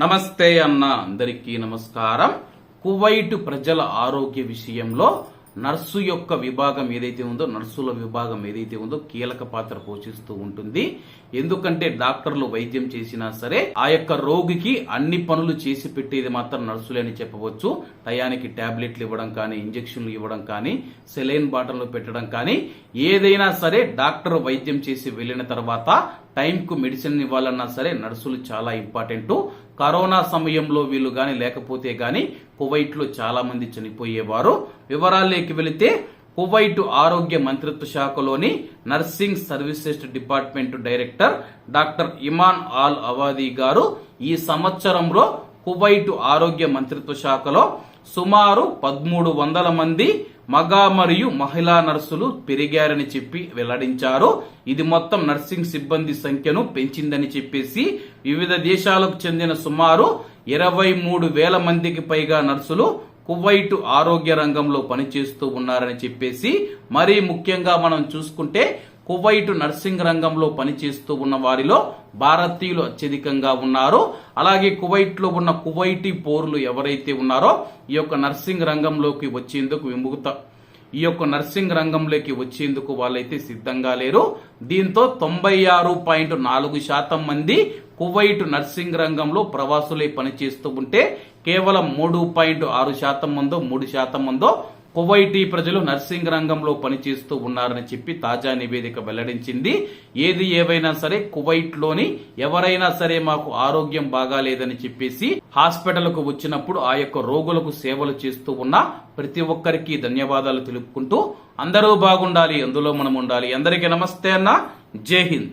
నమస్తే అన్న అందరికీ నమస్కారం. కువైట్ ప్రజల ఆరోగ్య విషయంలో నర్సు యొక్క విభాగం ఏదైతే ఉందో నర్సుల విభాగం ఏదైతే ఉందో కీలక పాత్ర పోషిస్తూ ఉంటుంది. ఎందుకంటే డాక్టర్లు వైద్యం చేసినా సరే ఆ యొక్క రోగికి అన్ని పనులు చేసి పెట్టేది మాత్రం నర్సులే అని చెప్పవచ్చు. టయానికి టాబ్లెట్లు ఇవ్వడం కానీ ఇంజెక్షన్లు ఇవ్వడం కానీ సెలైన్ బాటలు పెట్టడం కానీ ఏదైనా సరే డాక్టర్ వైద్యం చేసి వెళ్ళిన తర్వాత టైంకు మెడిసిన్ ఇవ్వాలన్నా సరే నర్సులు చాలా ఇంపార్టెంట్. కరోనా సమయంలో వీళ్ళు కానీ లేకపోతే కానీ కువైట్లో చాలామంది చనిపోయేవారు. వివరాల్లోకి వెళితే కువైట్ ఆరోగ్య మంత్రిత్వ శాఖలోని nursing services department director doctor Iman Al Awadhi గారు ఈ సంవత్సరంలో కువైట్ ఆరోగ్య మంత్రిత్వ శాఖలో సుమారు పదమూడు వందల మంది మగ మరియు మహిళా నర్సులు పెరిగారని చెప్పి వెల్లడించారు. ఇది మొత్తం నర్సింగ్ సిబ్బంది సంఖ్యను పెంచిందని చెప్పేసి వివిధ దేశాలకు చెందిన సుమారు ఇరవై మూడు వేల మందికి పైగా నర్సులు కువైట్ ఆరోగ్య రంగంలో పనిచేస్తూ ఉన్నారని చెప్పేసి మరీ ముఖ్యంగా మనం చూసుకుంటే కువైట్ నర్సింగ్ రంగంలో పనిచేస్తూ ఉన్న వారిలో భారతీయులు అత్యధికంగా ఉన్నారు. అలాగే కువైట్లో ఉన్న కువైటీ పౌరులు ఎవరైతే ఉన్నారో ఈ యొక్క నర్సింగ్ రంగంలోకి వచ్చేందుకు విముక్త. ఈ యొక్క నర్సింగ్ రంగంలోకి వచ్చేందుకు వాళ్ళైతే సిద్ధంగా లేరు. దీంతో తొంభై ఆరు పాయింట్ నాలుగు శాతం మంది కువైట్ నర్సింగ్ రంగంలో ప్రవాసులే పనిచేస్తూ ఉంటే కేవలం మూడు పాయింట్ ఆరు శాతం మందో మూడు శాతం మందో కువైటీ ప్రజలు నర్సింగ్ రంగంలో పనిచేస్తూ ఉన్నారని చెప్పి తాజా నివేదిక వెల్లడించింది. ఏది ఏవైనా సరే కువైట్లోని ఎవరైనా సరే మాకు ఆరోగ్యం బాగాలేదని చెప్పేసి హాస్పిటల్కు వచ్చినప్పుడు ఆ యొక్క రోగులకు సేవలు చేస్తూ ఉన్న ప్రతి ఒక్కరికి ధన్యవాదాలు తెలుపుకుంటూ అందరూ బాగుండాలి అందులో మనం ఉండాలి. అందరికీ నమస్తే అన్న. జై హింద్.